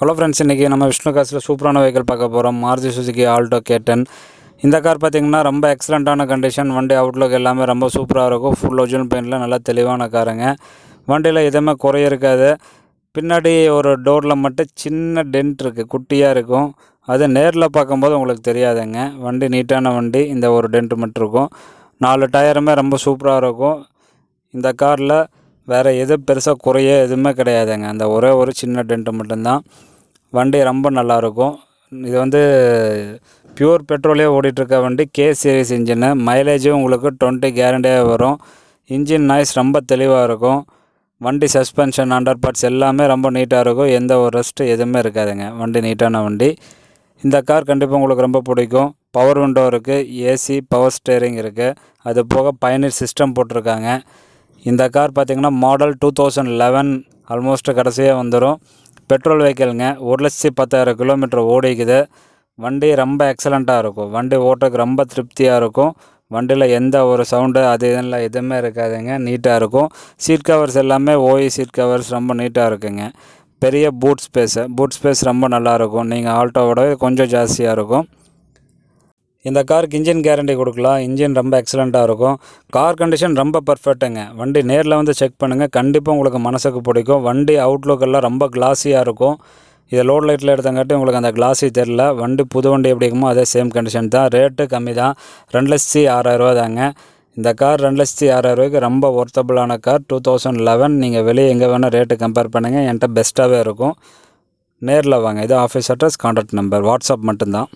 Hello friends இன்றைக்கி நம்ம விஷ்ணு காசில் சூப்பரான வெஹிக்கிள் பார்க்க போகிறோம் மாருதி சுசுகி ஆல்டோ கேட்டன் இந்த கார் பார்த்திங்கன்னா ரொம்ப எக்ஸலண்ட்டான கண்டிஷன் வண்டி அவுட்லுக் எல்லாமே ரொம்ப சூப்பராக இருக்கும். ஃபுல் ஒரிஜினல் பெயிண்டில் நல்லா தெளிவான காருங்க வண்டியில் எதுவுமே குறைய இருக்காது. பின்னாடி ஒரு டோரில் மட்டும் சின்ன டென்ட் இருக்குது குட்டியாக இருக்கும். அது நேரில் பார்க்கும்போது உங்களுக்கு தெரியாதுங்க. வண்டி நீட்டான வண்டி இந்த ஒரு டென்ட் மட்டும் இருக்கும். நாலு டயருமே ரொம்ப சூப்பராக இருக்கும். இந்த காரில் வேறு எது பெருசாக குறைய எதுவுமே கிடையாதுங்க. அந்த ஒரே ஒரு சின்ன டென்ட்டு மட்டும்தான். வண்டி ரொம்ப நல்லாயிருக்கும். இது வந்து பியூர் பெட்ரோலே ஓடிட்டுருக்க வண்டி கே சீரிஸ் இன்ஜினு மைலேஜும் உங்களுக்கு டுவெண்ட்டி கேரண்டியாக வரும். இன்ஜின் நாய்ஸ் ரொம்ப தெளிவாக இருக்கும். வண்டி சஸ்பென்ஷன் அண்டர் பார்ட்ஸ் எல்லாமே ரொம்ப நீட்டாக இருக்கும். எந்த ஒரு ரெஸ்ட்டு எதுவுமே இருக்காதுங்க. வண்டி நீட்டான வண்டி. இந்த கார் கண்டிப்பாக உங்களுக்கு ரொம்ப பிடிக்கும். பவர் விண்டோ இருக்குது ஏசி பவர் ஸ்டேரிங் இருக்குது அது போக பயணியர் சிஸ்டம் போட்டிருக்காங்க. இந்த கார் பார்த்திங்கன்னா model two thousand eleven almost கடைசியாக வந்துடும் பெட்ரோல் வெஹிக்கிள்ங்க ஒரு லட்சத்தி பத்தாயிரம் கிலோமீட்டர் ஓடிக்குது. வண்டி ரொம்ப எக்ஸலண்ட்டாக இருக்கும். வண்டி ஓட்டுறதுக்கு ரொம்ப திருப்தியாக இருக்கும். வண்டியில் எந்த ஒரு சவுண்டு அது இதெல்லாம் எதுவுமே இருக்காதுங்க. நீட்டாக இருக்கும். சீட் கவர்ஸ் எல்லாமே ஓஇ சீட் கவர்ஸ் ரொம்ப நீட்டாக இருக்குங்க. பெரிய பூட் ஸ்பேஸு பூட் ஸ்பேஸ் ரொம்ப நல்லாயிருக்கும் நீங்கள் ஆல்ட்டோவோட கொஞ்சம் ஜாஸ்தியாக இருக்கும். இந்த காருக்கு இன்ஜின் கேரண்டி கொடுக்கலாம். இன்ஜின் ரொம்ப எக்ஸலண்ட்டாக இருக்கும். கார் கண்டிஷன் ரொம்ப பர்ஃபெக்ட்டுங்க வண்டி நேரில் வந்து செக் பண்ணுங்கள் கண்டிப்பாக உங்களுக்கு மனசுக்கு பிடிக்கும். வண்டி அவுட்லுக் எல்லாம் ரொம்ப கிளாஸியாக இருக்கும். இதை லோட் லைட்டில் எடுத்தங்காட்டி உங்களுக்கு அந்த கிளாஸி தெரில வண்டி புது வண்டி எப்படி இருக்குமோ அதே சேம் கண்டிஷன் தான். ரேட்டு கம்மி தான். ரெண்டு லட்சத்தி ஆறாயிரரூவா தாங்க. இந்த கார் ரெண்டு லட்சத்தி ஆறாயிரரூவாய்க்கு ரொம்ப ஒர்த்தபுளான கார் டூ தௌசண்ட் லெவன் நீங்கள் வெளியே எங்கே வேணால் ரேட்டு கம்பேர் பண்ணுங்கள் என்கிட்ட பெஸ்ட்டாகவே இருக்கும். நேரில் வாங்க. இது office address contact number WhatsApp மட்டும்தான்.